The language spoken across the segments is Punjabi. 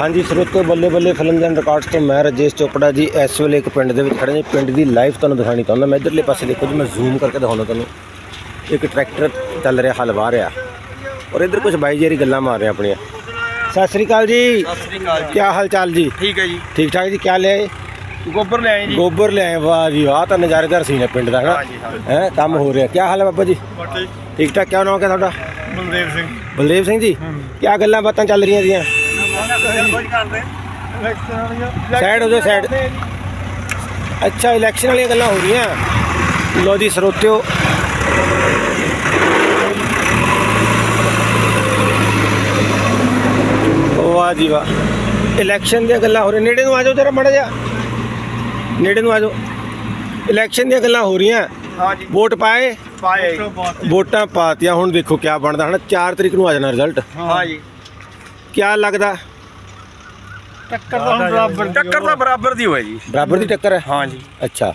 ਹਾਂਜੀ ਸਰੋਤੋ ਬੱਲੇ ਬੱਲੇ ਫਿਲਮ ਐਂਡ ਰਿਕਾਰਡਸ ਤੋਂ ਮੈਂ ਰਜੇਸ਼ ਚੋਪੜਾ ਜੀ ਇਸ ਵੇਲੇ ਇੱਕ ਪਿੰਡ ਦੇ ਵਿੱਚ ਖੜੇ ਨੇ ਪਿੰਡ ਦੀ ਲਾਈਫ ਤੁਹਾਨੂੰ ਦਿਖਾਣੀ ਚਾਹੁੰਦਾ ਮੈਂ। ਇਧਰਲੇ ਪਾਸੇ ਦੇਖੋ ਜੀ ਮੈਂ ਜ਼ੂਮ ਕਰਕੇ ਦਿਖਾਉਂਦਾ ਤੁਹਾਨੂੰ। ਇੱਕ ਟਰੈਕਟਰ ਚੱਲ ਰਿਹਾ ਹਲ ਵਾਹ ਰਿਹਾ। ਔਰ ਇਧਰ ਕੁਝ ਬਾਈ ਜਿਹੜੀ ਗੱਲਾਂ ਮਾਰ ਰਹੇ ਆਪਣੀਆਂ। ਸਤਿ ਸ੍ਰੀ ਅਕਾਲ ਜੀ। ਸਤਿ ਸ੍ਰੀ ਅਕਾਲ ਕੀ ਹਾਲ ਚਾਲ ਜੀ? ਠੀਕ ਹੈ ਜੀ। ਠੀਕ ਠਾਕ ਜੀ ਕੀ ਲਿਆਏ ਗੋਬਰ ਲੈ ਆਏ ਜੀ। ਗੋਬਰ ਲਿਆਏ ਵਾਹ ਜੀ ਵਾਹ ਤਾਂ ਨਜ਼ਾਰੇਦਾਰ ਸੀ ਨੇ ਪਿੰਡ ਦਾ ਹਾਂ। ਹੈ ਕੰਮ ਹੋ ਰਿਹਾ। ਕੀ ਹਾਲ ਹੈ ਬਾਬਾ ਜੀ? ਠੀਕ ਠਾਕ ਕਿਆ ਨਾਮ ਹੈ ਤੁਹਾਡਾ? ਬਲਦੇਵ ਸਿੰਘ। ਬਲਦੇਵ ਸਿੰਘ ਜੀ? ਕੀ ਗੱਲਾਂ ਬਾਤਾਂ ਚੱਲ ਰਹੀਆਂ ਕਰਦੇ ਸਾਈਡ ਹੋ ਜਾਓ ਸਾਈਡ ਅੱਛਾ ਇਲੈਕਸ਼ਨ ਵਾਲੀਆਂ ਗੱਲਾਂ ਹੋ ਰਹੀਆਂ। ਲੋ ਜੀ ਸਰੋਤਿਓ। ਵਾਹ ਜੀ ਵਾਹ। ਇਲੈਕਸ਼ਨ ਦੀਆਂ ਗੱਲਾਂ ਹੋ ਰਹੀਆਂ। ਨੇੜੇ ਨੂੰ ਆ ਜਾਓ ਜਰਾ ਮੜਾ ਜਾ ਨੇੜੇ ਨੂੰ ਆ ਜਾਓ। ਇਲੈਕਸ਼ਨ ਦੀਆਂ ਗੱਲਾਂ ਹੋ ਰਹੀਆਂ। ਹਾਂ ਜੀ। ਵੋਟ ਪਾਏ। ਪਾਏ। ਵੋਟਾਂ ਪਾਤੀਆਂ। ਹੁਣ ਦੇਖੋ ਕੀ ਬਣਦਾ। ਹਨਾ 4 ਤਰੀਕ ਨੂੰ ਆ ਜਾਣਾ ਰਿਜ਼ਲਟ ਹਾਂ ਜੀ। ਕੀ ਲੱਗਦਾ? ਟੱਕਰ ਤਾਂ ਬਰਾਬਰ ਟੱਕਰ ਤਾਂ ਬਰਾਬਰ ਦੀ ਹੋਏ ਜੀ। ਬਰਾਬਰ ਦੀ ਟੱਕਰ ਹੈ? ਹਾਂ ਜੀ। ਅੱਛਾ।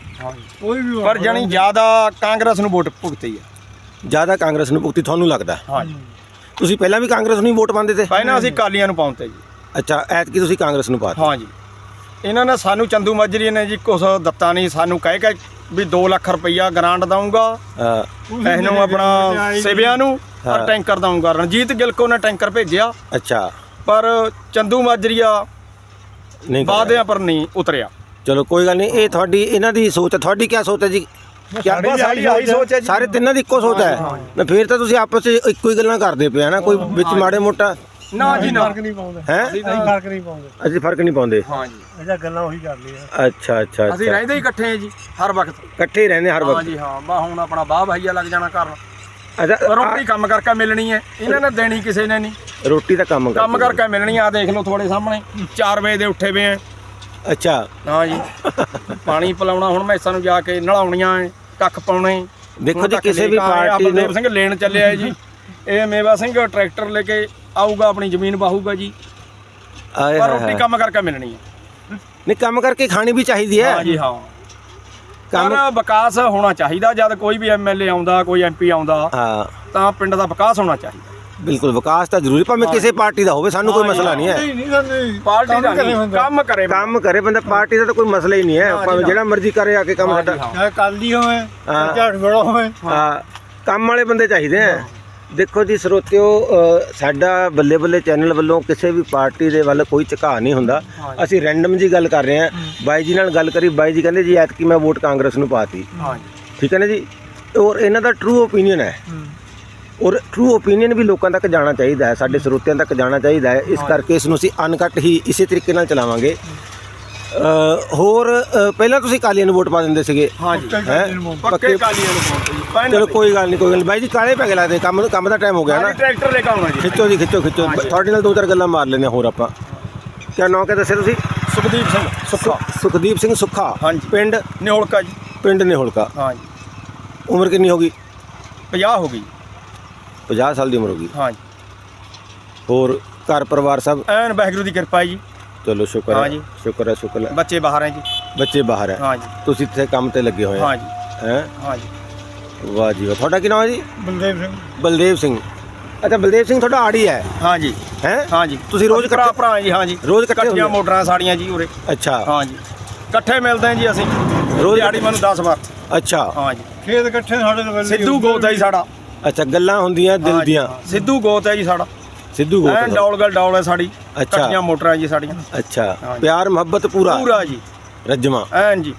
ਕੋਈ ਵੀ ਪਰ ਜਣੀ ਜ਼ਿਆਦਾ ਕਾਂਗਰਸ ਨੂੰ ਵੋਟ ਭੁਗਤੀ ਹੈ। ਜ਼ਿਆਦਾ ਕਾਂਗਰਸ ਨੂੰ ਭੁਗਤੀ ਤੁਹਾਨੂੰ ਲੱਗਦਾ ਹਾਂ? ਜੀ। ਤੁਸੀਂ ਪਹਿਲਾਂ ਵੀ ਕਾਂਗਰਸ ਨੂੰ ਹੀ ਵੋਟ ਪਾਉਂਦੇ ਤੇ? ਪਹਿਲਾਂ ਅਸੀਂ ਕਾਲੀਆਂ ਨੂੰ ਪਾਉਂਦੇ ਜੀ। ਅੱਛਾ ਐਤਕੀ ਤੁਸੀਂ ਕਾਂਗਰਸ ਨੂੰ ਪਾਤਾ ਹਾਂ ਜੀ। ਇਹਨਾਂ ਨੇ ਸਾਨੂੰ ਚੰਦੂ ਮਾਜਰੀ ਨੇ ਜੀ ਕੁਛ ਦਿੱਤਾ ਨਹੀਂ। ਸਾਨੂੰ ਕਹਿ ਕੇ ਵੀ 2 ਲੱਖ ਰੁਪਈਆ ਗ੍ਰਾਂਟ ਦਊਂਗਾ। ਇਹਨੂੰ ਆਪਣਾ ਸਿਵਿਆਂ ਨੂੰ। ਔਰ ਟੈਂਕਰ ਦਊਂਗਾ। ਰਣਜੀਤ ਗਿਲਕੋ ਨੇ ਟੈਂਕਰ ਭੇਜਿਆ। ਅੱਛਾ। ਪਰ ਚੰਦੂ ਮਾਜਰੀਆ ਨਹੀਂ ਕਰਿਆ। ਵਾਅਦਿਆਂ ਪਰ ਨਹੀਂ ਉਤਰਿਆ। ਚਲੋ ਕੋਈ ਗੱਲ ਨਹੀਂ ਇਹ ਤੁਹਾਡੀ ਇਹਨਾਂ ਦੀ ਸੋਚ ਹੈ। ਤੁਹਾਡੀ ਕੀ ਸੋਚ ਹੈ ਜੀ? ਕਿਆ ਬਸ ਸਾਡੀ ਆਹੀ ਸੋਚ ਹੈ? ਜੀ। ਸਾਰੇ ਤਿੰਨਾਂ ਦੀ ਇੱਕੋ ਸੋਚ ਹੈ। ਨਾ ਫਿਰ ਤਾਂ ਤੁਸੀਂ ਆਪਸ ਵਿੱਚ ਇੱਕੋ ਹੀ ਗੱਲਾਂ ਕਰਦੇ ਪਏ ਆ ਨਾ ਕੋਈ ਵਿੱਚ ਮਾੜੇ ਮੋਟਾ। ਨਾ ਜੀ ਨਾ। ਨਹੀਂ ਪਾਉਂਦੇ। ਹੈ? ਅਸੀਂ ਫ਼ਰਕ ਨਹੀਂ ਪਾਉਂਦੇ। ਅਸੀਂ ਫ਼ਰਕ ਨਹੀਂ ਪਾਉਂਦੇ। ਹਾਂ ਜੀ ਇਹਦਾ ਗੱਲਾਂ ਉਹੀ ਕਰਦੀਆਂ ਅੱਛਾ ਅੱਛਾ ਅਸੀਂ ਅੱਛਾ ਰਹਿੰਦੇ ਹੀ ਇਕੱਠੇ ਹਾਂ ਜੀ ਹਰ ਵਕਤ। ਇਕੱਠੇ ਹੀ ਰਹਿੰਦੇ ਹਰ ਹਾਂ ਵਕਤ। ਜੀ ਹਾਂ। ਬਾ ਹੁਣ ਆਪਣਾ ਬਾਹ ਭਾਈਆ ਲੱਗ ਜਾਣਾ ਕਰਨ ਅੱਛਾ ਰੋਟੀ ਕੰਮ ਕਰਕੇ ਮਿਲਣੀ ਹੈ। ਇਹਨਾਂ ਨੇ ਦੇਣੀ ਕਿਸੇ ਨੇ ਨਹੀਂ। ਰੋਟੀ ਦਾ ਕੰਮ ਕੰਮ ਕਰਕੇ ਮਿਲਣੀ ਆ ਦੇਖ ਲਓ ਤੁਹਾਡੇ ਸਾਹਮਣੇ। 4 ਵਜੇ ਦੇ ਉੱਠੇ ਵੇ ਆ। ਅੱਛਾ। ਹਾਂ ਜੀ। ਪਾਣੀ ਪਿਲਾਉਣਾ ਹੁਣ ਮੈਸਾਂ ਨੂੰ ਜਾ ਕੇ ਨਲਾਉਣੀਆਂ ਐ ਕੱਖ ਪਾਉਣੇ। ਦੇਖੋ ਜੀ, ਕਿਸੇ ਵੀ ਪਾਰਟੀ ਨੂੰ- ਸਿੰਘ ਲੈਣ ਚੱਲਿਆ ਹੈ ਜੀ। ਇਹ ਮੇਵਾ ਸਿੰਘ ਟਰੈਕਟਰ ਲੈ ਕੇ ਆਊਗਾ ਆਪਣੀ ਜ਼ਮੀਨ ਵਾਹੂਗਾ ਜੀ। ਆਏ ਪਰ ਰੋਟੀ। ਕੰਮ ਕਰਕੇ ਮਿਲਣੀ ਹੈ। ਨਹੀਂ ਕੰਮ ਕਰਕੇ ਖਾਣੀ ਵੀ ਚਾਹੀਦੀ ਹੈ। ਹਾਂ ਜੀ ਹਾਂ। ਪਰ ਵਿਕਾਸ ਹੋਣਾ ਚਾਹੀਦਾ ਜਦ ਕੋਈ ਵੀ ਐਮਐਲਏ ਆਉਂਦਾ ਕੋਈ ਐਮਪੀ ਆਉਂਦਾ ਹਾਂ। ਤਾਂ ਪਿੰਡ ਦਾ ਵਿਕਾਸ ਹੋਣਾ ਚਾਹੀਦਾ। ਬਿਲਕੁਲ ਵਿਕਾਸ ਤਾਂ ਜ਼ਰੂਰੀ ਭਾਵੇਂ ਕਿਸੇ ਪਾਰਟੀ ਦਾ ਹੋਵੇ ਸਾਨੂੰ ਕੋਈ ਮਸਲਾ ਨਹੀਂ ਹੈ। ਨਹੀਂ ਨਹੀਂ ਸਾਨੂੰ ਪਾਰਟੀ ਦਾ ਕੰਮ ਕਰੇ ਨਹੀਂ। ਕੰਮ ਕਰੇ ਕੰਮ ਕਰੇ ਬੰਦਾ ਪਾਰਟੀ ਦਾ ਤਾਂ ਕੋਈ ਮਸਲਾ ਹੀ ਨਹੀਂ ਹੈ। ਭਾਵੇਂ। ਜਿਹੜਾ ਮਰਜ਼ੀ ਕਰੇ ਆ ਕੇ ਕੰਮ ਸਾਡਾ। ਹਾਂ। ਚਾਹੇ ਕਾਲੀ ਹੋਵੇ ਹਾਂ। ਝਾੜ ਬੜਾ ਹੋਵੇ। ਹਾਂ। ਕੰਮ ਵਾਲੇ ਬੰਦੇ ਚਾਹੀਦੇ ਆ ਦੇਖੋ ਜੀ ਸਰੋਤਿਓ ਅ, ਸਾਡਾ ਬੱਲੇ ਬੱਲੇ ਚੈਨਲ ਵੱਲੋਂ ਕਿਸੇ ਵੀ ਪਾਰਟੀ ਦੇ ਵੱਲ ਕੋਈ ਝੁਕਾਅ ਨਹੀਂ ਹੁੰਦਾ। ਅਸੀਂ ਰੈਂਡਮ ਜੀ ਗੱਲ ਕਰ ਰਹੇ ਹਾਂ। ਬਾਈ ਜੀ ਨਾਲ ਗੱਲ ਕਰੀ ਬਾਈ ਜੀ ਕਹਿੰਦੇ ਜੀ ਐਤਕੀ ਮੈਂ ਵੋਟ ਕਾਂਗਰਸ ਨੂੰ ਪਾਤੀ। ਹਾਂ ਜੀ ਠੀਕ ਹੈ ਨਾ ਜੀ? ਔਰ ਇਹਨਾਂ ਦਾ ਟਰੂ ਓਪੀਨੀਅਨ ਹੈ। ਔਰ ਟਰੂ ਓਪੀਨੀਅਨ ਵੀ ਲੋਕਾਂ ਤੱਕ ਜਾਣਾ ਚਾਹੀਦਾ ਹੈ ਸਾਡੇ ਸਰੋਤਿਆਂ ਤੱਕ ਜਾਣਾ ਚਾਹੀਦਾ ਹੈ। ਇਸ ਕਰਕੇ ਇਸ ਨੂੰ ਅਸੀਂ ਅਨਕਟ ਹੀ ਇਸੇ ਤਰੀਕੇ ਨਾਲ ਚਲਾਵਾਂਗੇ। ਹੋਰ ਪਹਿਲਾਂ ਤੁਸੀਂ ਕਾਲੀਆਂ ਨੂੰ ਵੋਟ ਪਾ ਦਿੰਦੇ ਸੀਗੇ। ਹਾਂ ਜੀ ਹੈਂ? ਪੱਕੇ ਕਾਲੀਆਂ ਨੂੰ ਪਾਉਂਦੇ ਜੀ ਚਲੋ ਕੋਈ ਗੱਲ ਨਹੀਂ ਕੋਈ ਗੱਲ ਨਹੀਂ ਬਾਈ ਜੀ ਕਾਲੇ ਪੈ ਗਏ ਲੱਗਦੇ ਕੰਮ ਕੰਮ ਦਾ ਟਾਈਮ ਹੋ ਗਿਆ ਨਾ। ਟਰੈਕਟਰ ਲੈ ਕੇ ਆਉਣਾ ਜੀ। ਖਿੱਚੋ ਜੀ ਖਿੱਚੋ ਖਿੱਚੋ। ਤੁਹਾਡੇ ਨਾਲ ਦੋ ਚਾਰ ਗੱਲਾਂ ਮਾਰ ਲੈਂਦੇ ਹਾਂ ਹੋਰ ਆਪਾਂ। ਕਿਆ ਨਾਂ ਕਿਆ ਦੱਸਿਆ ਤੁਸੀਂ? ਸੁਖਦੀਪ ਸਿੰਘ ਸੁੱਖਾ। ਸੁਖਦੀਪ ਸਿੰਘ ਸੁੱਖਾ। ਹਾਂਜੀ। ਪਿੰਡ? ਨਿਹੋਲਕਾ ਜੀ। ਪਿੰਡ ਨਿਹੋਲਕਾ। ਹਾਂ ਜੀ ਉਮਰ ਕਿੰਨੀ ਹੋ ਗਈ? 50 ਹੋ ਗਈ। 50 ਸਾਲ ਦੀ ਉਮਰ ਹੋ ਗਈ। ਹਾਂ ਜੀ ਹੋਰ ਘਰ ਪਰਿਵਾਰ ਸਭ? ਐਨ ਵਾਹਿਗੁਰੂ ਦੀ ਕਿਰਪਾ ਹੈ ਜੀ। ਚਲੋ ਸ਼ੁਕਰ ਹਾਂ ਹੈ ਜੀ। ਸ਼ੁਕਰ ਹੈ ਸ਼ੁਕਰ ਹੈ ਬੱਚੇ ਬਾਹਰ ਹੈ ਜੀ ਬੱਚੇ ਬਾਹਰ ਹੈ ਹਾਂ ਜੀ ਤੁਸੀਂ ਇੱਥੇ ਕੰਮ ਤੇ ਲੱਗੇ ਹੋਏ ਹਾਂ ਜੀ ਹੈ ਹਾਂ ਜੀ ਵਾਹ ਜੀ ਵਾਹ ਤੁਹਾਡਾ ਕੀ ਨਾਮ ਹੈ ਜੀ ਬਲਦੇਵ ਸਿੰਘ ਬਲਦੇਵ ਸਿੰਘ ਅੱਛਾ ਬਲਦੇਵ ਸਿੰਘ ਤੁਹਾਡਾ ਆੜੀ ਹੈ ਹਾਂ ਜੀ ਹੈ ਹਾਂ ਜੀ ਤੁਸੀਂ ਰੋਜ਼ ਭਰਾ ਇਕੱਠੇ- ਭਰਾ ਜੀ ਹਾਂ ਜੀ ਰੋਜ਼ ਇਕੱਠੇ ਇਕੱਠੀਆਂ? ਮੋਟਰਾਂ ਸਾੜੀਆਂ ਜੀ ਉਰੇ ਅੱਛਾ ਹਾਂ ਜੀ ਇਕੱਠੇ ਮਿਲਦੇ ਹਾਂ ਜੀ ਅਸੀਂ ਰੋਜ਼ ਦਿਹਾੜੀ ਮੈਨੂੰ 10 ਵਾਰ ਅੱਛਾ ਹਾਂ ਜੀ ਖੇਤ ਇਕੱਠੇ ਸਾਡੇ ਨਾਲ ਸਿੱਧੂ ਗੋਤ ਹੈ ਜੀ ਸਾਡਾ ਅੱਛਾ ਗੱਲਾਂ ਹੁੰਦੀਆਂ ਦਿਲ ਹਾਂ ਜੀ, ਦੀਆਂ ਹਾਂ। ਸਿੱਧੂ ਗੋਤ ਹੈ ਜੀ ਸਾਡਾ ਸਿੱਧੂ ਗੋਤ ਐਨ ਦਾ। ਡੌਲਗਲ ਡੌਲ ਹੈ ਸਾਡੀ। ਅੱਛਾ। ਇਕੱਠੀਆਂ ਮੋਟਰਾਂ ਜੀ ਸਾਡੀਆਂ। ਅੱਛਾ। ਪਿਆਰ ਮੁਹੱਬਤ ਪੂਰਾ। ਪੂਰਾ ਜੀ। ਰੱਜਮਾ। ਐਨ ਜੀ।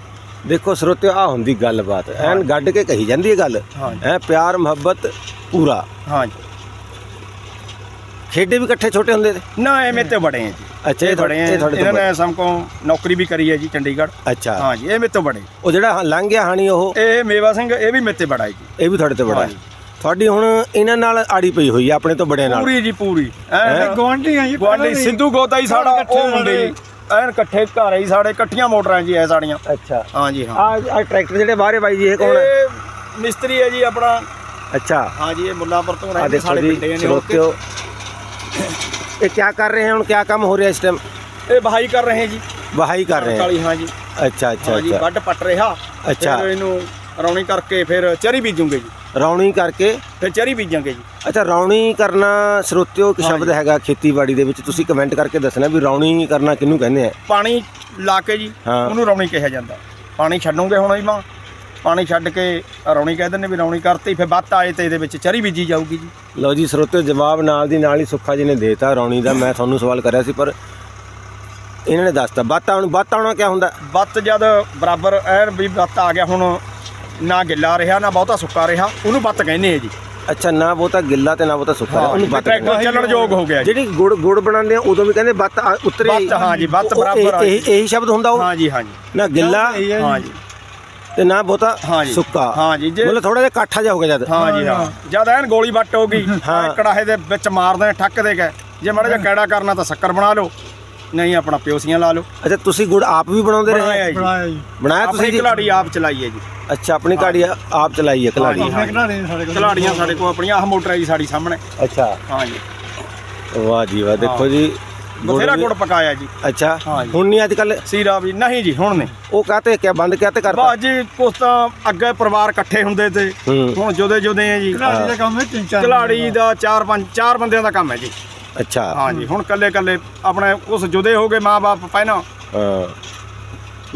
ਦੇਖੋ ਸਰੋਤਿਓ ਆ ਹੁੰਦੀ ਗੱਲਬਾਤ। ਐਨ ਗੱਡ ਕੇ ਕਹੀ ਜਾਂਦੀ ਹੈ ਗੱਲ। ਹੈ ਪਿਆਰ ਮੁਹੱਬਤ ਪੂਰਾ। ਹਾਂ ਜੀ ਖੇਡੇ ਵੀ ਇਕੱਠੇ ਛੋਟੇ ਹੁੰਦੇ ਤੇ? ਨਾ ਐਵੇਂ ਤੇ ਬੜੇ ਹੈ ਜੀ। ਅੱਛਾ, ਇਹ ਇਹ ਬੜੇ ਇਹ ਹੈ ਤੁਹਾਡੇ ਤੋਂ ਇਹਨਾਂ ਨੇ ਸਮਕੋ ਨੌਕਰੀ ਵੀ ਕਰੀ ਹੈ ਜੀ ਚੰਡੀਗੜ੍ਹ। ਅੱਛਾ। ਹਾਂ ਜੀ ਇਹ ਮੇਰੇ ਤੋਂ ਬੜੇ। ਉਹ ਜਿਹੜਾ ਲੰਘ ਗਿਆ ਹਾਣੀ ਉਹ? ਇਹ ਮੇਵਾ ਸਿੰਘ ਇਹ ਵੀ ਮੇਰੇ ਤੇ ਬੜਾ ਹੈ ਜੀ। ਇਹ ਵੀ ਤੁਹਾਡੇ ਤੋਂ ਬੜਾ ਹੈ। ਹਾਂਜੀ। ਤੁਹਾਡੀ ਹੁਣ ਇਹਨਾਂ ਨਾਲ ਆੜੀ ਪਈ ਹੋਈ ਹੈ ਆਪਣੇ ਤੋਂ ਬੜਿਆਂ ਨਾਲ। ਪੂਰੀ ਜੀ ਪੂਰੀ? ਐਨ ਗਵਾਂਢੀ ਆ ਜੀ ਗਵਾਂਢੀ ਸਿੱਧੂ ਗੋਤਾ ਹੀ ਸਾਡਾ ਇਕੱਠੇ ਉਹ ਮੁੰਡੇ ਜੀ। ਐਨ ਇਕੱਠੇ ਘਰ ਹੈ ਸਾਡੇ ਇਕੱਠੀਆਂ ਮੋਟਰਾਂ ਜੀ ਐ ਸਾਡੀਆਂ। ਅੱਛਾ। ਹਾਂ ਜੀ ਹਾਂ। ਆ ਆ ਟਰੈਕਟਰ ਜਿਹੜੇ ਬਾਹਰੇ ਬਾਈ ਜੀ ਇਹ ਕੌਣ ਹੈ ਇਹ ਮਿਸਤਰੀ ਹੈ ਜੀ ਆਪਣਾ। ਅੱਛਾ। ਹਾਂ ਜੀ ਇਹ ਮੁੱਲਾਂਪੁਰ ਤੋਂ ਆ ਰਹਿੰਦੇ ਸਾਡੇ ਪਿੰਡੇ ਨੇ। ਸਰੋਤਿਓ ਇਹ ਕੀ ਕਰ ਰਹੇ ਹਨ ਹੁਣ ਕੀ ਕੰਮ ਹੋ ਰਿਹਾ ਇਸ ਟਾਈਮ ਇਹ ਬਹਾਈ ਕਰ ਰਹੇ ਜੀ। ਵਹਾਈ ਕਰ ਰਹੇ। ਕਾਲੀ ਹਾਂ ਜੀ। ਅੱਛਾ ਅੱਛਾ ਜੀ ਵੱਡ ਪੱਟ ਰਿਹਾ। ਅੱਛਾ। ਇਹਨੂੰ ਰੌਣੀ ਕਰਕੇ ਫਿਰ ਚਰੀ ਬੀਜੂਗੇ ਜੀ। ਰੌਣੀ ਕਰਕੇ? ਫਿਰ ਚਰੀ ਬੀਜਾਂਗੇ ਜੀ। ਅੱਛਾ ਰੌਣੀ ਕਰਨਾ ਸਰੋਤਿਓ ਇੱਕ ਸ਼ਬਦ ਹੈਗਾ ਖੇਤੀਬਾੜੀ ਦੇ ਵਿੱਚ। ਤੁਸੀਂ ਕਮੈਂਟ ਕਰਕੇ ਦੱਸਣਾ ਵੀ ਰੌਣੀ ਕਰਨਾ ਕਿਹਨੂੰ ਕਹਿੰਦੇ ਆ? ਪਾਣੀ ਲਾ ਕੇ ਜੀ ਹਾਂ। ਉਹਨੂੰ ਰੌਣੀ ਕਿਹਾ ਜਾਂਦਾ। ਪਾਣੀ ਛੱਡੋਗੇ ਹੁਣ ਇਮਾਂ ਪਾਣੀ ਛੱਡ ਕੇ ਰੌਣੀ ਕਹਿ ਦਿੰਦੇ ਵੀ ਰੌਣੀ ਕਰਤੀ ਫਿਰ ਬੱਤ ਆਏ ਤੇ ਇਹਦੇ ਵਿੱਚ ਚਰੀ ਬੀਜੀ ਜਾਊਗੀ ਜੀ। ਲਓ ਜੀ ਸਰੋਤਿਓ ਜਵਾਬ ਨਾਲ ਦੀ ਨਾਲ ਹੀ ਸੁੱਖਾ ਜੀ ਨੇ ਦੇਤਾ ਰੌਣੀ ਦਾ। ਮੈਂ ਤੁਹਾਨੂੰ ਸਵਾਲ ਕਰਿਆ ਸੀ ਪਰ ਇਹਨਾਂ ਨੇ ਦੱਸਤਾ। ਬੱਤ ਆਉਣ ਬੱਤ ਆਉਣਾ ਕੀ ਹੁੰਦਾ? ਬੱਤ ਜਦ ਬਰਾਬਰ ਐਨ ਵੀ ਬੱਤ ਆ ਗਿਆ ਹੁਣ ਨਾ ਗਿੱਲਾ ਰਿਹਾ ਨਾ ਬਹੁਤਾ ਸੁੱਕਾ ਰਿਹਾ ਉਹਨੂੰ ਬੱਤ ਕਹਿੰਦੇ ਆ ਜੀ। ਅੱਛਾ ਨਾ ਬਹੁਤਾ ਗਿੱਲਾ ਤੇ ਨਾ ਬਹੁਤਾ ਸੁੱਕਾ ਰਿਹਾ, ਉਹਨੂੰ ਬੱਤ ਕਹਿੰਦੇ ਟਰੈਕਟਰ ਚੱਲਣ ਯੋਗ ਹੋ ਗਿਆ ਜੀ। ਜਿਹੜੀ ਗੁੜ ਗੁੜ ਬਣਾਉਂਦੇ ਆ ਉਦੋਂ ਵੀ ਕਹਿੰਦੇ ਬੱਤ ਆ- ਉਤਰੇ ਬੱਤ, ਹਾਂ ਜੀ, ਬੱਤ ਉਹ- ਬਰਾਬਰ ਆ ਇਹੀ ਇਹੀ ਸ਼ਬਦ ਹੁੰਦਾ ਉਹ? ਹਾਂ ਜੀ ਹਾਂ ਜੀ। ਨਾ ਗਿੱਲਾ ਹਾਂ ਜੀ। ਤੇ ਨਾ ਬਹੁਤਾ ਹਾਂ ਜੀ। ਸੁੱਕਾ। ਹਾਂ ਜੀ, ਜੇ- ਮਤਲਬ ਥੋੜਾ ਜਿਹਾ ਕਾਠਾ ਜਿਹਾ ਹੋ ਗਿਆ ਜਦ। ਹਾਂ ਜੀ ਹਾਂ। ਜਦ ਐਨ ਗੋਲੀ ਬੱਟ ਹੋ ਗਈ ਹਾਂ। ਐਨ ਕੜਾਹੇ ਦੇ ਵਿੱਚ ਮਾਰਦੇ ਠੱਕ ਦੇ ਗਏ। ਜੇ ਮਾੜਾ ਜਿਹਾ ਕੈੜਾ ਕਰਨਾ ਤਾਂ ਸ਼ੱਕਰ ਬਣਾ ਲਓ। ਨਹੀਂ ਆਪਣਾ ਪਿਓਸੀਆਂ ਲਾ ਲਓ। ਅੱਛਾ ਤੁਸੀਂ ਗੁੜ ਆਪ ਵੀ ਬਣਾਉਂਦੇ ਰਹੇ? ਬਣਾਇਆ ਜੀ। ਬਣਾਇਆ ਜੀ। ਬਣਾਇਆ ਤੁਸੀਂ ਆਪਣੀ ਜੀ? ਕਲਾੜੀ ਆਪ ਚਲਾਈ ਹੈ ਜੀ। ਅੱਛਾ ਆਪਣੀ ਕਾੜੀ ਆਪ ਚਲਾਈ ਹੈ ਕਲਾੜੀ। ਹਾਂ ਆਪਣੇ ਨੇ ਸਾਡੇ ਕੋਲ। ਕਲਾੜੀਆਂ ਸਾਡੇ ਕੋਲ ਆਪਣੀਆਂ ਆਹ ਮੋਟਰ ਹੈ ਜੀ ਸਾਡੀ ਸਾਹਮਣੇ। ਅੱਛਾ। ਹਾਂ ਜੀ। ਵਾਹ ਜੀ ਵਾਹ ਦੇਖੋ ਜੀ ਗੁੜ ਬਥੇਰਾ ਵੀ- ਗੁੜ ਪਕਾਇਆ ਜੀ। ਅੱਛਾ ਹਾਂ ਜੀ। ਹੁਣ ਨਹੀਂ ਅੱਜ ਕੱਲ ਸੀਰਾ ਵੀ ਨਹੀਂ ਜੀ ਹੁਣ ਨਹੀਂ ਉਹ ਕਾਤੇ ਕਿਆ ਬੰਦ ਕਿਆ ਤੇ ਕਰਤਾ? ਬਸ ਜੀ ਕੁਛ ਤਾਂ ਅੱਗੇ ਪਰਿਵਾਰ ਇਕੱਠੇ ਹੁੰਦੇ ਤੇ ਹੂੰ। ਹੁਣ ਜੁਦੇ ਜੁਦੇ ਆ ਜੀ। ਘਰਾੜੇ ਦਾ ਕੰਮ ਹੈ ਤਿੰਨ ਚਾਰ ਕਲਾੜੀ ਦਾ ਚਾਰ ਪੰਜ ਚਾਰ ਬੰਦਿਆਂ ਦਾ ਕੰਮ ਹੈ ਜੀ। ਅੱਛਾ। ਹਾਂ ਜੀ ਹੁਣ ਕੱਲੇ ਕੱਲੇ ਆਪਣੇ ਕੁਛ ਜੁਦੇ ਹੋ ਗਏ ਮਾਂ-ਬਾਪ ਪਹਿਲਾਂ। ਹਾਂ।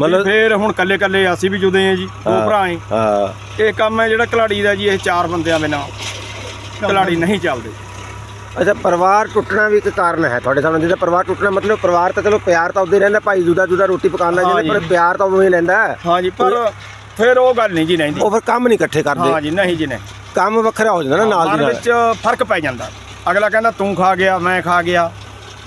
ਮਤਲਬ ਫੇਰ ਹੁਣ ਕੱਲੇ ਕੱਲੇ ਅਸੀਂ ਵੀ ਜੁਦੇ ਆ ਜੀ ਦੋ। ਭਰਾ ਏ ਹਾਂ। ਇਹ ਕੰਮ ਹੈ ਜਿਹੜਾ ਕਲਾੜੀ ਦਾ ਜੀ ਇਹ ਚਾਰ ਬੰਦਿਆਂ ਬਿਨਾਂ ਕਲਾੜੀ ਨਹੀਂ ਚੱਲਦੀ। ਅੱਛਾ ਪਰਿਵਾਰ ਟੁੱਟਣਾ ਵੀ ਇੱਕ ਕਾਰਨ ਹੈ ਤੁਹਾਡੇ ਸਾਹਮਣੇ। ਜਿਹਦਾ ਪਰਿਵਾਰ ਟੁੱਟਣਾ ਮਤਲਬ ਪਰਿਵਾਰ ਤਾਂ ਚਲੋ ਪਿਆਰ ਤਾਂ ਉਦੋਂ ਰਹਿੰਦਾ ਭਾਈ ਜੁਦਾ ਜੁਦਾ ਰੋਟੀ ਪਕਾਉਣ ਲੱਗ ਜਾਂਦੇ ਪਰ। ਪਿਆਰ ਤਾਂ ਉਵੇਂ ਹੀ ਰਹਿੰਦਾ। ਹਾਂ ਜੀ ਪਰ ਫਿਰ ਉਹ ਗੱਲ ਨਹੀਂ ਜੀ ਰਹਿੰਦੀ। ਉਹ ਫਿਰ ਕੰਮ ਨਹੀਂ ਇਕੱਠੇ ਹਾਂ ਕਰਦੇ। ਜੀ ਨਹੀਂ ਜੀ ਨਹੀਂ। ਕੰਮ ਵੱਖਰਾ ਹੋ ਜਾਂਦਾ ਨਾ ਨਾਲ ਦੀ ਨਾਲ। ਵਿੱਚ ਫ਼ਰਕ ਪੈ ਜਾਂਦਾ। ਅਗਲਾ ਕਹਿੰਦਾ ਤੂੰ ਖਾ ਗਿਆ ਮੈਂ ਖਾ ਗਿਆ।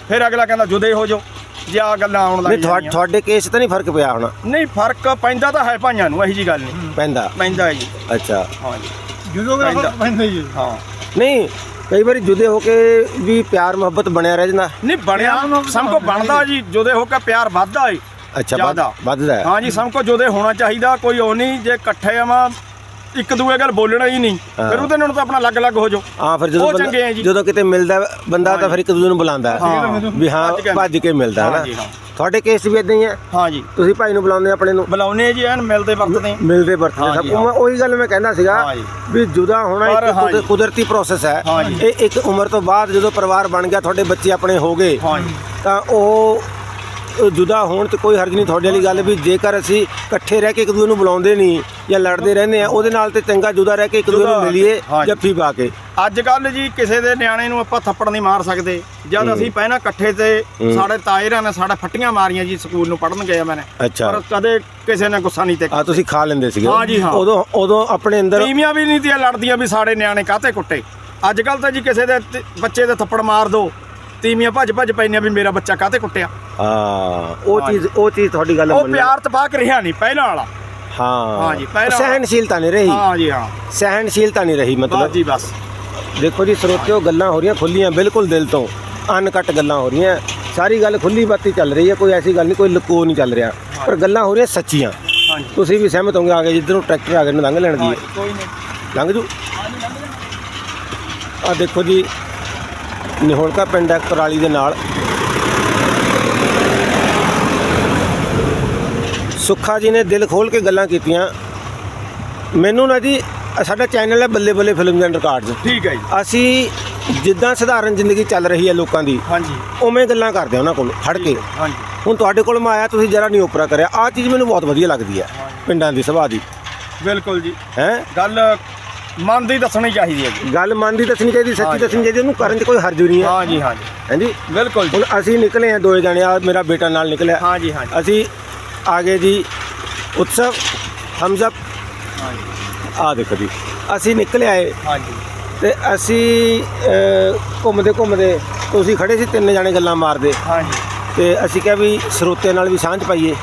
ਫਿਰ ਅਗਲਾ ਕਹਿੰਦਾ ਜੁਦੇ ਹੋ ਜਾਓ ਜੇ ਆ ਗੱਲਾਂ ਆਉਣ ਲੱਗ ਨਹੀਂ ਤੁਹਾ- ਜਾਂਦੀਆਂ ਤੁਹਾਡੇ ਕੇਸ ਤਾਂ ਨਹੀਂ ਫ਼ਰਕ ਪਿਆ ਹੋਣਾ? ਨਹੀਂ ਫ਼ਰਕ ਪੈਂਦਾ ਤਾਂ ਹੈ ਭਾਈਆਂ ਨੂੰ ਇਹੀ ਜੀ ਗੱਲ ਨਹੀਂ। ਪੈਂਦਾ। ਪੈਂਦਾ ਹੈ ਜੀ। ਅੱਛਾ। ਹਾਂ ਜੀ ਜਦੋਂ ਵੀ ਪੈਂਦਾ। ਪੈਂਦਾ ਹੀ ਹੈ ਹਾਂ। ਨਹੀਂ ਕਈ ਵਾਰੀ ਜੁਦੇ ਹੋ ਕੇ ਵੀ ਪਿਆਰ ਮੁਹੱਬਤ ਬਣਿਆ ਰਹਿ ਜਾਂਦਾ। ਨਹੀਂ ਬਣਿਆ ਨੂੰ ਸਭ ਕੋ ਬਣਦਾ ਜੀ ਜੁਦੇ ਹੋ ਕੇ ਪਿਆਰ ਵੱਧਦਾ ਏ ਅੱਛਾ ਵੱਧ- ਜ਼ਿਆਦਾ। ਵੱਧਦਾ ਹੈ। ਹਾਂ ਜੀ ਸਭ ਕੋ ਜੁਦੇ ਹੋਣਾ ਚਾਹੀਦਾ ਕੋਈ ਉਹ ਨਹੀਂ ਜੇ ਇਕੱਠੇ ਆਵਾਂ ਇੱਕ ਦੂਏ ਗੱਲ ਬੋਲਣਾ ਹੀ ਨਹੀਂ। ਫਿਰ ਉਹਦੇ ਨਾਲ ਤਾਂ ਆਪਣਾ ਅਲੱਗ-ਅਲੱਗ ਹੋ ਜਾਓ ਹਾਂ ਫਿਰ ਜਦੋਂ ਉਹ ਬੰਦਾ- ਚੰਗੇ ਆ ਜੀ। ਜਦੋਂ ਕਿਤੇ ਮਿਲਦਾ ਬੰਦਾ ਤਾਂ ਫਿਰ ਇੱਕ ਦੂਜੇ ਨੂੰ ਬੁਲਾਉਂਦਾ ਹੈ। ਵੀ ਹਾਂ ਭੱਜ ਕੇ- ਮਿਲਦਾ ਹੈ ਨਾ। ਤੁਹਾਡੇ ਕੇਸ ਵੀ ਇਦਾਂ ਹੀ ਹੈ ਹਾਂ ਜੀ ਤੁਸੀਂ ਭਾਈ ਨੂੰ ਬੁਲਾਉਂਦੇ ਆਪਣੇ ਨੂੰ ਬੁਲਾਉਨੇ ਜੀ ਐਨ ਮਿਲਦੇ ਵਰਤਦੇ ਮਿਲਦੇ ਵਰਤਦੇ ਹਾਂ ਸਭ ਜੀ, ਉਹ ਮੈਂ- ਉਹੀ ਗੱਲ ਮੈਂ ਕਹਿੰਦਾ ਸੀਗਾ ਹਾਂ ਜੀ। ਵੀ ਜੁਦਾ ਹੋਣਾ ਪਰ ਇੱਕ ਹਾਂ ਕੁਦ- ਜੀ। ਕੁਦਰਤੀ ਪ੍ਰੋਸੈਸ ਹੈ ਹਾਂ ਜੀ। ਇਹ ਇੱਕ ਉਮਰ ਤੋਂ ਬਾਅਦ ਜਦੋਂ ਪਰਿਵਾਰ ਬਣ ਗਿਆ ਤੁਹਾਡੇ ਬੱਚੇ ਆਪਣੇ ਹੋ ਗਏ ਹਾਂ ਜੀ ਤਾਂ ਉਹ ਜੁਦਾ ਹੋਣ ਤੇ ਕੋਈ ਹਰਜ ਨਹੀਂ ਤੁਹਾਡੇ ਵਾਲੀ ਗੱਲ ਵੀ ਜੇਕਰ ਅਸੀਂ ਇਕੱਠੇ ਰਹਿ ਕੇ ਇੱਕ ਦੂਜੇ ਨੂੰ ਬੁਲਾਉਂਦੇ ਨਹੀਂ ਜਾਂ ਲੜਦੇ ਰਹਿੰਦੇ ਆ ਉਹਦੇ ਨਾਲ ਤੇ ਚੰਗਾ ਜੁਦਾ ਰਹਿ ਕੇ ਇੱਕ ਦੂਜੇ ਨੂੰ ਮਿਲੀਏ। ਜੱਫੀ ਪਾ ਕੇ। ਅੱਜ ਕੱਲ ਜੀ ਕਿਸੇ ਦੇ ਨਿਆਣੇ ਨੂੰ ਆਪਾਂ ਥੱਪੜ ਨਹੀਂ ਮਾਰ ਸਕਦੇ। ਜਦ ਅਸੀਂ ਪਹਿਲਾਂ ਇਕੱਠੇ ਤੇ। ਸਾਡੇ ਤਾਇਰਾਂ ਨੇ ਸਾਡਾ ਫੱਟੀਆਂ ਮਾਰੀਆਂ ਜੀ ਸਕੂਲ ਨੂੰ ਪੜਨ ਗਿਆ ਮੈਨੇ। ਅੱਛਾ। ਪਰ ਕਦੇ ਕਿਸੇ ਨੇ ਗੁੱਸਾ ਨਹੀਂ ਤੇ ਆ ਤੁਸੀਂ ਖਾ ਲੈਂਦੇ ਸੀਗੇ। ਹਾਂ ਜੀ, ਹਾਂ। ਉਦੋਂ ਉਦੋਂ ਆਪਣੇ ਅੰਦਰ ਤੀਵੀਆਂ ਵੀ ਨਹੀਂ ਤੀਆਂ ਲੜਦੀਆਂ ਵੀ ਸਾਡੇ ਨਿਆਣੇ ਕਾਹਤੇ ਕੁੱਟੇ। ਅੱਜ ਕੱਲ ਤਾਂ ਜੀ ਕਿਸੇ ਦੇ ਬੱਚੇ ਦੇ ਥੱਪੜ ਮਾਰ ਦੋ। ਤੀਵੀਆਂ ਭੱਜ ਭੱਜ ਪੈਂਦੀਆਂ ਵੀ ਮੇਰਾ ਬੱਚਾ ਕਾਹਤੇ ਕੁੱਟਿਆ। ਹਾਂ। ਉਹ ਚੀਜ਼ ਉਹ ਚੀਜ਼ ਤੁਹਾਡੀ ਗੱਲ ਉਹ। ਪਿਆਰ ਤਪਾਕ ਰਿਹਾ ਨਹੀਂ ਪਹਿਲਾਂ ਵਾਲਾ। ਹਾਂ। ਹਾਂ ਜੀ, ਪਹਿਲਾਂ- ਸਹਿਨਸ਼ੀਲਤਾ ਨਹੀਂ ਰਹੀ। ਹਾਂ ਜੀ ਹਾਂ। ਸਹਿਨਸ਼ੀਲਤਾ ਨਹੀਂ ਰਹੀ ਬਸ ਮਤਲਬ ਜੀ ਬਸ। ਦੇਖੋ ਜੀ ਸਰੋਤਿਓ ਗੱਲਾਂ ਹੋ ਰਹੀਆਂ ਖੁੱਲੀਆਂ ਬਿਲਕੁਲ ਦਿਲ ਤੋਂ। ਅਨਕਟ ਗੱਲਾਂ ਹੋ ਰਹੀਆਂ। ਸਾਰੀ ਗੱਲ ਖੁੱਲੀ ਬਾਤੀ ਚੱਲ ਰਹੀ ਹੈ ਕੋਈ ਐਸੀ ਗੱਲ ਨਹੀਂ ਕੋਈ ਲੁਕੋ ਨਹੀਂ ਚੱਲ ਰਿਹਾ। ਪਰ ਗੱਲਾਂ ਹੋ ਰਹੀਆਂ ਸੱਚੀਆਂ। ਹਾਂ ਜੀ। ਤੁਸੀਂ ਵੀ ਸਹਿਮਤ ਹੋਗੇ ਆ ਕੇ ਜਿੱਧਰੋਂ ਟਰੈਕਟਰ ਆ ਗਏ ਨੂੰ ਲੰਘ ਲੈਣ ਦੀ। ਕੋਈ ਨਹੀਂ। ਲੰਘ ਜੂ। ਆ ਦੇਖੋ ਜੀ ਨਿਹੋਲਕਾ ਪਿੰਡ ਹੈ ਕੁਰਾਲੀ ਦੇ ਨਾਲ। ਸੁੱਖਾ ਜੀ ਨੇ ਦਿਲ ਖੋਲ ਕੇ ਗੱਲਾਂ ਕੀਤੀਆਂ। ਮੈਨੂੰ ਨਾ ਜੀ ਸਾਡਾ ਚੈਨਲ ਹੈ ਬੱਲੇ ਬੱਲੇ ਫਿਲਮ ਐਂਡ ਰਿਕਾਰਡਸ ਠੀਕ ਹੈ ਜੀ। ਅਸੀਂ ਜਿੱਦਾਂ ਸਧਾਰਨ ਜ਼ਿੰਦਗੀ ਚੱਲ ਰਹੀ ਹੈ ਲੋਕਾਂ ਦੀ ਹਾਂ ਜੀ ਉਵੇਂ ਗੱਲਾਂ ਕਰਦੇ ਉਹਨਾਂ ਕੋਲ ਖੜ ਕੇ। ਹਾਂ ਜੀ ਹੁਣ ਤੁਹਾਡੇ ਕੋਲ ਮੈਂ ਆਇਆ ਤੁਸੀਂ ਜਰਾ ਨਹੀਂ ਓਪਰਾ ਕਰਿਆ। ਆਹ ਚੀਜ਼ ਮੈਨੂੰ ਬਹੁਤ ਵਧੀਆ ਲੱਗਦੀ ਹੈ ਪਿੰਡਾਂ ਦੀ ਸੁਭਾਅ ਦੀ। ਬਿਲਕੁਲ ਜੀ। ਹੈ? ਗੱਲ ਮਨ ਦੀ ਦੱਸਣੀ ਚਾਹੀਦੀ ਹੈ ਜੀ। ਗੱਲ ਮਨ ਦੀ ਦੱਸਣੀ ਚਾਹੀਦੀ ਸੱਚੀ। ਦੱਸਣੀ ਚਾਹੀਦੀ ਉਹਨੂੰ ਕਰਨ 'ਚ ਕੋਈ ਹਰਜ ਨਹੀਂ ਹੈ। ਹਾਂ ਜੀ ਹਾਂ ਜੀ ਹਾਂਜੀ? ਬਿਲਕੁਲ ਜੀ। ਹੁਣ ਅਸੀਂ ਨਿਕਲੇ ਆ ਦੋਏ ਜਣੇ ਆ ਮੇਰਾ ਬੇਟਾ ਨਾਲ ਨਿਕਲਿਆ। ਹਾਂ ਜੀ ਹਾਂ ਜੀ ਅਸੀਂ ਆਗੇ ਜੀ ਉਤਸਵ ਹਮਜ਼ਬ ਹਾਂ ਜੀ ਆ ਦੇਖੋ ਜੀ ਅਸੀਂ ਨਿਕਲੇ ਆਏ। ਹਾਂ ਜੀ ਤੇ ਅਸੀਂ ਅਹ, ਘੁੰਮਦੇ ਘੁੰਮਦੇ ਤੁਸੀਂ ਖੜੇ ਸੀ ਤਿੰਨ ਜਣੇ ਗੱਲਾਂ ਮਾਰਦੇ। ਹਾਂ ਜੀ ਤੇ ਅਸੀਂ ਕਿਹਾ ਵੀ ਸਰੋਤਿਆਂ ਨਾਲ ਵੀ ਸਾਂਝ ਪਾਈਏ।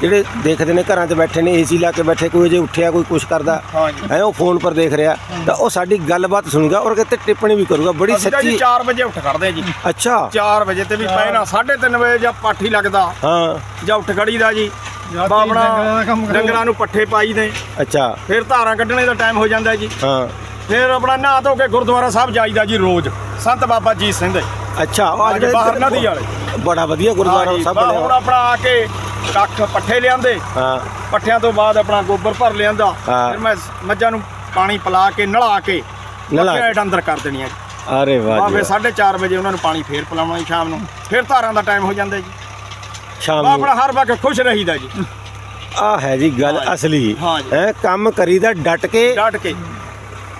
ਜਿਹੜੇ ਦੇਖਦੇ ਨੇ ਘਰਾਂ 'ਚ ਬੈਠੇ ਨੇ ਏਸੀ ਲਾ ਕੇ ਬੈਠੇ ਕੋਈ ਜੇ ਉੱਠਿਆ ਕੋਈ ਕੁਛ ਕਰਦਾ। ਹੈ ਉਹ ਫੋਨ ਪਰ ਦੇਖ ਰਿਹਾ। ਤਾਂ ਉਹ ਸਾਡੀ ਗੱਲਬਾਤ ਸੁਣੂਗਾ ਔਰ ਕਿਤੇ ਟਿੱਪਣੀ ਵੀ ਕਰੂਗਾ। ਬੜੀ ਸੱਚੀ 4 ਵਜੇ ਉੱਠ ਖੜਦੇ ਜੀ। ਅੱਛਾ। 4 ਵਜੇ ਤੇ ਵੀ ਪਹਿਲਾਂ 3:30 ਵਜੇ ਜਾਂ ਪਾਠੀ ਲੱਗਦਾ। ਹਾਂ। ਜਾਂ ਉੱਠ ਖੜੀ ਦਾ ਜੀ ਬਾਬਣਾ ਡੰਗਰਾਂ ਨੂੰ ਪੱਠੇ ਪਾਈ ਦੇ। ਅੱਛਾ। ਫਿਰ ਧਾਰਾਂ ਕੱਢਣੇ ਦਾ ਟਾਈਮ ਹੋ ਜਾਂਦਾ ਜੀ। ਹਾਂ। ਫਿਰ ਆਪਣਾ ਨਹਾ ਧੋ ਕੇ ਗੁਰਦੁਆਰਾ ਸਾਹਿਬ ਜਾਈਦਾ ਜੀ ਰੋਜ਼। ਸੰਤ ਬਾਬਾ ਜੀ ਸਿੰਘ ਦੇ। ਅੱਛਾ ਉਹ ਅੱਜ ਬਾਹਰ ਨਦੀ ਵਾਲੇ। ਬੜਾ ਵਧੀਆ ਗੁਰਦੁਆਰਾ ਹਾਂ ਜੀ, ਸਭ ਬਾ- ਬਣਿਆ ਹੁਣ ਆਪਣਾ ਆ ਕੇ ਕੱਖ ਪੱਠੇ ਲਿਆਂਦੇ ਹਾਂ ਪੱਠਿਆਂ ਤੋਂ ਬਾਅਦ ਆਪਣਾ ਗੋਬਰ ਭਰ ਲਿਆਂਦਾ ਹਾਂ। ਫਿਰ ਮੈਂ ਮੱਝਾਂ ਨੂੰ ਪਾਣੀ ਪਿਲਾ ਕੇ ਨਲਾ ਕੇ ਨਲਾ ਕੇ। ਅੰਦਰ ਕਰ ਦੇਣੀਆਂ ਅਰੇ ਵਾਹ ਬਾ ਜੀ ਫਿਰ ਵਾਹ। 4:30 ਵਜੇ ਉਹਨਾਂ ਨੂੰ ਪਾਣੀ ਫੇਰ ਪਿਲਾਉਣਾ ਜੀ ਸ਼ਾਮ ਨੂੰ ਫਿਰ ਧਾਰਾਂ ਦਾ ਟਾਈਮ ਹੋ ਜਾਂਦਾ ਜੀ ਸ਼ਾਮ ਨੂੰ ਆਪਣਾ ਹਰ ਵਕਤ ਖੁਸ਼ ਰਹੀਦਾ ਜੀ ਆ ਹੈ ਜੀ ਗੱਲ ਹਾਂ ਜੀ। ਅਸਲੀ ਹਾਂ ਜੀ। ਹੈ ਕੰਮ ਕਰੀਦਾ ਡਟ ਕੇ ਡਟ ਕੇ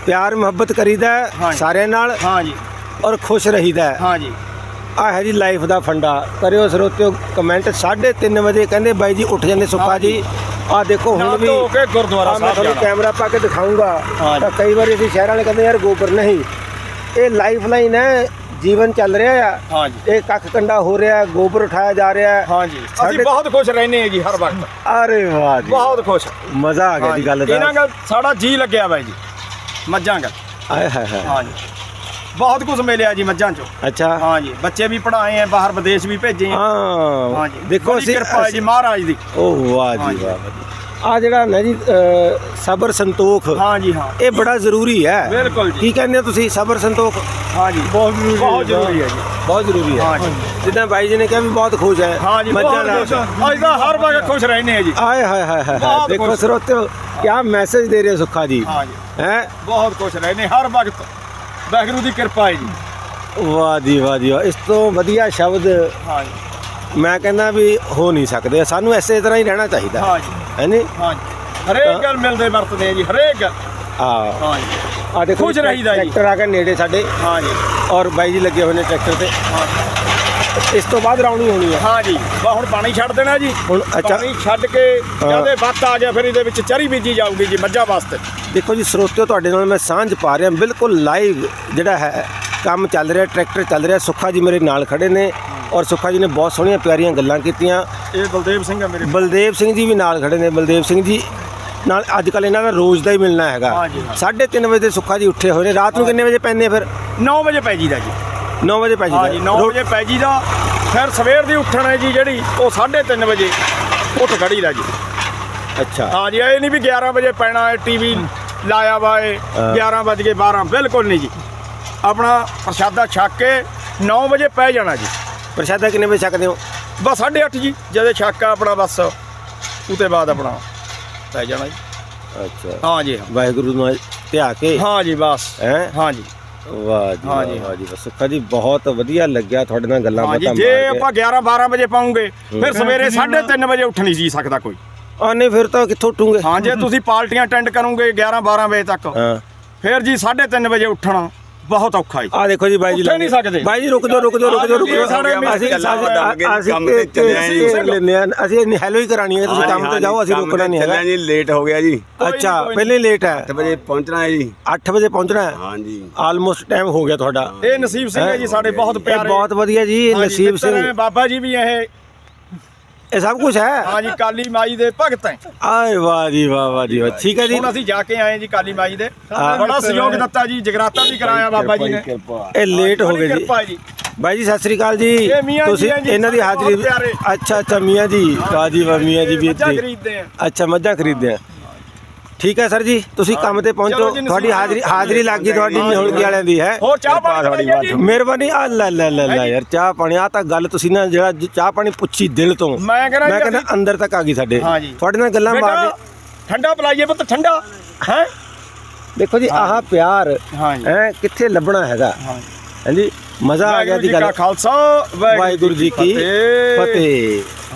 ਪਿਆਰ ਮੁਹੱਬਤ ਕਰੀਦਾ ਹਾਂ ਜੀ। ਸਾਰਿਆਂ ਨਾਲ ਹਾਂ ਜੀ ਔਰ ਖੁਸ਼ ਰਹੀਦਾ ਹਾਂ ਜੀ ਆ ਹੈ ਜੀ ਲਾਈਫ ਦਾ ਫੰਡਾ। ਕਰਿਓ ਸਰੋਤਿਓ ਕਮੈਂਟ 3:30 ਵਜੇ ਕਹਿੰਦੇ ਬਾਈ ਜੀ ਉੱਠ ਜਾਂਦੇ ਸੁੱਖਾ ਜੀ। ਆ ਦੇਖੋ ਹੁਣ ਵੀ ਧੋ ਕੇ ਗੁਰਦੁਆਰਾ ਆਹ ਮੈਂ ਸਾਹਿਬ ਤੁਹਾਨੂੰ ਕੈਮਰਾ ਪਾ ਕੇ ਦਿਖਾਉਂਗਾ। ਤਾਂ ਕਈ ਵਾਰੀ ਅਸੀਂ ਸ਼ਹਿਰਾਂ ਵਾਲੇ ਕਹਿੰਦੇ ਯਾਰ ਗੋਬਰ ਨਹੀਂ। ਇਹ ਲਾਈਫ ਲਾਈਨ ਹੈ ਜੀਵਨ ਚੱਲ ਰਿਹਾ ਆ। ਹਾਂ ਜੀ। ਇਹ ਕੱਖ ਕੰਡਾ ਹੋ ਰਿਹਾ ਗੋਬਰ ਉਠਾਇਆ ਜਾ ਰਿਹਾ। ਹੈ। ਹਾਂ ਜੀ। ਅਸੀਂ ਬਹੁਤ ਖੁਸ਼ ਰਹਿੰਦੇ ਹਾਂ ਜੀ ਹਰ ਵਕਤ। ਅਰੇ ਵਾਹ ਜੀ। ਬਹੁਤ ਖੁਸ਼। ਮਜ਼ਾ ਆ ਗਿਆ ਜੀ ਗੱਲ ਇਹਨਾਂ ਦਾ ਗੱਲ ਸਾਡਾ ਜੀ ਲੱਗਿਆ ਬਾਈ ਜੀ। ਮੱਝਾਂ ਗੱਲ ਆਏ ਹਾਏ ਹਾਏ। ਹਾਂ ਜੀ। ਬਹੁਤ ਕੁਝ ਮਿਲਿਆ ਜੀ ਮੱਝਾਂ ਚੋਂ। ਅੱਛਾ। ਹਾਂ ਜੀ ਬੱਚੇ ਵੀ ਪੜਾਏ ਆ ਬਾਹਰ ਵਿਦੇਸ਼ ਵੀ ਭੇਜੇ ਆ। ਹਾਂ ਹਾਂ ਜੀ ਦੇਖੋ ਬੜੀ ਅਸੀਂ ਕਿਰਪਾ ਹੈ ਜੀ ਮਹਾਰਾਜ ਦੀ। ਓ ਵਾਹ ਹਾਂ ਜੀ। ਜੀ। ਵਾਹ। ਆ ਜਿਹੜਾ ਨਾ ਜੀ ਅ, ਸਬਰ ਸੰਤੋਖ ਹਾਂ ਜੀ ਹਾਂ। ਇਹ ਬੜਾ ਜ਼ਰੂਰੀ ਹੈ। ਬਿਲਕੁਲ ਜੀ। ਕੀ ਕਹਿੰਦੇ ਹੋ ਤੁਸੀਂ ਸਬਰ ਸੰਤੋਖ? ਹਾਂ ਜੀ। ਬਹੁਤ ਜ਼ਰੂਰੀ ਹੈ। ਬਹੁਤ ਜ਼ਰੂਰੀ ਹੈ ਜੀ। ਬਹੁਤ ਜ਼ਰੂਰੀ ਹੈ। ਹਾਂ ਜੀ। ਜਿੱਦਾਂ ਬਾਈ ਜੀ ਨੇ ਕਿਹਾ ਵੀ ਬਹੁਤ ਖੁਸ਼ ਹੈ ਹਾਂ ਜੀ ਮੱਝਾਂ ਬਹੁਤ ਦਾ ਖੁਸ਼ ਹਾਂ। ਅਸੀਂ ਤਾਂ ਹਰ ਵਕਤ ਖੁਸ਼ ਰਹਿੰਦੇ ਆ ਜੀ। ਆਏ ਹਾਏ ਹਾਏ ਹਾਏ ਬਹੁਤ ਦੇਖੋ ਖੁਸ਼। ਸਰੋਤਿਓ ਕੀ ਮੈਸੇਜ ਦੇ ਰਹੇ ਹੋ ਸੁੱਖਾ ਜੀ। ਹਾਂ ਜੀ। ਹੈ? ਬਹੁਤ ਖੁਸ਼ ਰਹਿੰਦੇ ਹਰ ਵਕਤ। ਵਾਹਿਗੁਰੂ ਦੀ ਕਿਰਪਾ ਹੈ ਜੀ। ਵਾਹ ਜੀ ਵਾਹ ਜੀ ਵਾਹ। ਇਸ ਤੋਂ ਵਧੀਆ ਸ਼ਬਦ ਹਾਂ ਜੀ। ਮੈਂ ਕਹਿੰਦਾ ਵੀ ਹੋ ਨਹੀਂ ਸਕਦੇ। ਸਾਨੂੰ ਐਸੇ ਤਰ੍ਹਾਂ ਹੀ ਰਹਿਣਾ ਚਾਹੀਦਾ। ਹਾਂ ਜੀ। ਹੈ ਜੀ। ਹਰੇਕ ਗੱਲ ਮਿਲਦੇ ਵਰਤਦੇ ਆ ਜੀ ਹਰੇਕ ਗੱਲ। ਆ ਹਾਂ ਜੀ। ਆ ਦੇਖੋ ਖੁਸ਼ ਰਹੀਦਾ ਜੀ। ਟਰੈਕਟਰ ਆ ਕੇ ਨੇੜੇ ਸਾਡੇ। ਹਾਂ ਜੀ। ਔਰ ਬਾਈ ਜੀ ਲੱਗੇ ਹੋਏ ਨੇ ਟਰੈਕਟਰ ਤੇ। ਹਾਂ ਜੀ। ਇਸ ਤੋਂ ਬਾਅਦ ਰਾਉਣੀ ਹੋਣੀ ਹੈ ਹਾਂ ਜੀ। ਬਾ ਹੁਣ ਪਾਣੀ ਛੱਡ ਦੇਣਾ ਜੀ। ਹੁਣ ਅੱਛਾ। ਪਾਣੀ ਛੱਡ ਕੇ। ਜਦੋਂ ਵੱਤ ਆ ਗਿਆ ਫਿਰ ਇਹਦੇ ਵਿੱਚ ਚਰੀ ਬੀਜੀ ਜਾਊਗੀ ਜੀ ਮੱਝਾਂ ਵਾਸਤੇ। ਦੇਖੋ ਜੀ ਸਰੋਤਿਓ ਤੁਹਾਡੇ ਨਾਲ ਮੈਂ ਸਾਂਝ ਪਾ ਰਿਹਾ ਬਿਲਕੁਲ ਲਾਈਵ ਜਿਹੜਾ ਹੈ ਕੰਮ ਚੱਲ ਰਿਹਾ ਟਰੈਕਟਰ ਚੱਲ ਰਿਹਾ। ਸੁੱਖਾ ਜੀ ਮੇਰੇ ਨਾਲ ਖੜੇ ਨੇ ਔਰ ਸੁੱਖਾ ਜੀ ਨੇ ਬਹੁਤ ਸੋਹਣੀਆਂ ਪਿਆਰੀਆਂ ਗੱਲਾਂ ਕੀਤੀਆਂ। ਇਹ ਬਲਦੇਵ ਸਿੰਘ ਆ ਮੇਰੇ ਬਲਦੇਵ ਸਿੰਘ ਜੀ ਵੀ ਨਾਲ ਖੜੇ ਨੇ। ਬਲਦੇਵ ਸਿੰਘ ਜੀ ਨਾਲ ਅੱਜ ਕੱਲ ਇਹਨਾਂ ਦਾ ਰੋਜ਼ ਦਾ ਹੀ ਮਿਲਣਾ ਹੈਗਾ। ਹਾਂ ਜੀ, ਹਾਂ। 3:30 ਵਜੇ ਤੇ ਸੁੱਖਾ ਜੀ ਉੱਠੇ ਹੋਏ ਨੇ। ਰਾਤ ਨੂੰ ਕਿੰਨੇ ਵਜੇ ਪੈਂਦੇ ਫਿਰ? 9 ਵਜੇ ਪੈ ਜੀਦਾ ਜੀ। 9 ਵਜੇ ਪੈ ਹਾਂ ਜੀ 9 ਰੋ- ਵਜੇ ਪੈ ਜੀਦਾ। ਫਿਰ ਸਵੇਰ ਦੀ ਉੱਠਣ ਹੈ ਜੀ ਜਿਹੜੀ ਉਹ 3:30 ਵਜੇ ਉੱਠ ਖੜੀ ਦਾ ਜੀ। ਅੱਛਾ। ਹਾਂ ਜੀ ਇਹ ਨਹੀਂ ਵੀ 11 ਵਜੇ ਪੈਣਾ ਹੈ ਟੀਵੀ ਲਾਇਆ ਵਾ ਹਾਂ। 11 ਵੱਜ ਕੇ 12 ਬਿਲਕੁਲ ਨਹੀਂ ਜੀ। ਆਪਣਾ ਪ੍ਰਸ਼ਾਦਾ ਛੱਕ ਕੇ 9 ਵਜੇ ਪੈ ਜਾਣਾ ਜੀ। ਪ੍ਰਸ਼ਾਦਾ ਕਿੰਨੇ ਵਜੇ ਛਕਦੇ ਹੋ? ਬਸ 8:30 ਜੀ ਜਦੋਂ ਛੱਕ ਆ ਆਪਣਾ ਬਸ ਉਤੇ ਬਾਅਦ ਆਪਣਾ ਪੈ ਜਾਣਾ ਜੀ। ਅੱਛਾ। ਹਾਂ ਜੀ। ਵਾਹਿਗੁਰੂ ਨੂੰ ਧਿਆ ਕੇ। ਹਾਂ ਜੀ ਬਸ। ਹੈ? ਹਾਂ ਜੀ। ਵਾਹ ਜੀ ਹਾਂ ਵਾਹ, ਜੀ, ਵਾਹ ਜੀ ਵਾਹ। ਸੁੱਖਾ ਜੀ ਬਹੁਤ ਵਧੀਆ ਲੱਗਿਆ ਤੁਹਾਡੇ ਨਾਲ ਗੱਲਾਂ ਹਾਂ ਜੀ ਬਾਤਾਂ ਜੇ ਆਪਾਂ 11 12 ਵਜੇ ਪਾਉਂਗੇ ਫਿਰ ਸਵੇਰੇ 3:30 ਵਜੇ ਉੱਠ ਨਹੀਂ ਜੀ ਸਕਦਾ ਕੋਈ। ਆ ਨਹੀਂ ਫਿਰ ਤਾਂ ਕਿੱਥੋਂ ਉੱਠੂਗੇ? ਹਾਂ ਜੇ ਤੁਸੀਂ ਪਾਰਟੀਆਂ ਅਟੈਂਡ ਕਰੋਗੇ 11 12 ਵਜੇ ਤੱਕ ਹਾਂ। ਫਿਰ ਜੀ 3:30 ਵਜੇ ਉੱਠਣਾ। ਬਹੁਤ ਔਖਾ ਹੈ ਆ ਦੇਖੋ ਜੀ ਬਾਈ ਜੀ ਨਹੀਂ। ਸਕਦੇ। ਬਾਈ ਜੀ ਰੁਕ ਜਾਓ ਰੁਕ ਜਾਓ ਰੁਕ ਜਾਓ ਰੁਕ ਜਾਓ। ਸਾਡੇ ਅਸੀਂ ਗੱਲਾਂ ਅਸੀਂ ਅਸੀਂ ਕੰਮ ਤੇ ਚੱਲੇ ਆਂ ਜੀ। ਅਸੀਂ ਲੈਂਦੇ ਆ ਅਸੀਂ ਇੰਨੀ ਹੈਲੋ ਹੀ ਕਰਾਣੀ ਹੈ ਤੁਸੀਂ ਕੰਮ ਤੇ ਜਾਓ ਅਸੀਂ ਰੁਕਣਾ ਨਹੀਂ ਹੈਗਾ। ਜੀ ਲੇਟ ਹੋ ਗਿਆ ਜੀ। ਅੱਛਾ ਪਹਿਲੇ ਹੀ ਲੇਟ ਹੈ। 8 ਵਜੇ ਪਹੁੰਚਣਾ ਹੈ ਜੀ। 8 ਵਜੇ ਪਹੁੰਚਣਾ ਹੈ? ਹਾਂਜੀ। ਆਲਮੋਸਟ ਟਾਈਮ ਹੋ ਗਿਆ ਤੁਹਾਡਾ। ਇਹ ਨਸੀਬ ਸਿੰਘ ਹੈ ਜੀ ਸਾਡੇ ਬਹੁਤ ਇਹ ਪਿਆਰੇ ਬਹੁਤ ਵਧੀਆ ਜੀ ਇਹ ਨਸੀਬ ਸਿੰਘ। ਬਾਬਾ ਜੀ ਵੀ ਇਹ ਇਹ ਸਭ ਕੁਝ ਹੈ? ਹਾਂ ਜੀ ਕਾਲੀ ਮਾਈ ਦੇ ਭਗਤ ਹੈ। ਆਏ ਵਾਹ ਜੀ ਵਾਹ ਵਾਹ ਜੀ ਵਾਹ। ਠੀਕ ਹੈ ਜੀ। ਹੁਣ ਅਸੀਂ ਜਾ ਕੇ ਆਏ ਜੀ ਕਾਲੀ ਮਾਈ ਦੇ। ਬੜਾ ਸਹਿਯੋਗ ਦਿੱਤਾ ਜੀ ਜਗਰਾਤਾ ਵੀ ਕਰਾਇਆ ਬਾਬਾ ਜੀ ਨੇ। ਇਹ ਲੇਟ ਹੋ ਗਏ ਜੀ। ਬਾਈ ਜੀ ਸਤਿ ਸ੍ਰੀ ਅਕਾਲ ਜੀ। ਤੁਸੀਂ ਇਹਨਾਂ ਦੀ ਹਾਜ਼ਰੀ। ਅੱਛਾ ਅੱਛਾ ਮੀਆਂ ਜੀ। ਵਾਹ ਜੀ ਵਾਹ ਮੀਆਂ ਜੀ ਵੀ ਇੱਥੇ। ਅੱਛਾ ਮੱਝਾਂ ਖਰੀਦਦੇ ਆ। ਠੀਕ ਹੈ ਸਰ ਜੀ ਤੁਸੀਂ ਕੰਮ ਤੇ ਪਹੁੰਚੋ। ਤੁਹਾਡੀ ਹਾਜ਼ਰੀ ਹਾਜ਼ਰੀ ਲੱਗ ਗਈ ਤੁਹਾਡੀ ਨਿਹੋਲਗੀ ਵਾਲਿਆਂ ਦੀ ਹੈ। ਹੋਰ ਚਾਹ ਪਾਣੀ ਜੀ? ਮਿਹਰਬਾਨੀ। ਆ ਲੈ ਲੈ ਲੈ ਲੈ ਯਾਰ ਚਾਹ ਪਾਣੀ ਆ ਤਾਂ ਗੱਲ ਤੁਸੀਂ ਨਾ ਜਿਹੜਾ ਚਾਹ ਪਾਣੀ ਪੁੱਛੀ ਦਿਲ ਤੋਂ। ਮੈਂ ਕਹਿੰਦਾ ਅੰਦਰ ਤੱਕ ਆ ਗਈ ਸਾਡੇ। ਤੁਹਾਡੇ ਨਾਲ ਗੱਲਾਂ ਮਾਰ ਬੇਟਾ ਠੰਡਾ ਪਲਾਈਏ ਪੁੱਤ ਠੰਡਾ ਹੈ? ਦੇਖੋ ਜੀ ਆਹ ਪਿਆਰ ਹਾਂ ਕਿੱਥੇ ਲੱਭਣਾ ਹੈਗਾ? ਹਾਂ ਹਾਂਜੀ ਮਜ਼ਾ ਆ ਗਿਆ ਵਾਹਿਗੁਰੂ ਦੀ ਜੀ ਗੱਲ। ਕਾ ਖਾਲਸਾ ਵਾਹਿਗੁਰੂ ਜੀ ਕੀ ਫਤਿਹ। ਫਤਿਹ।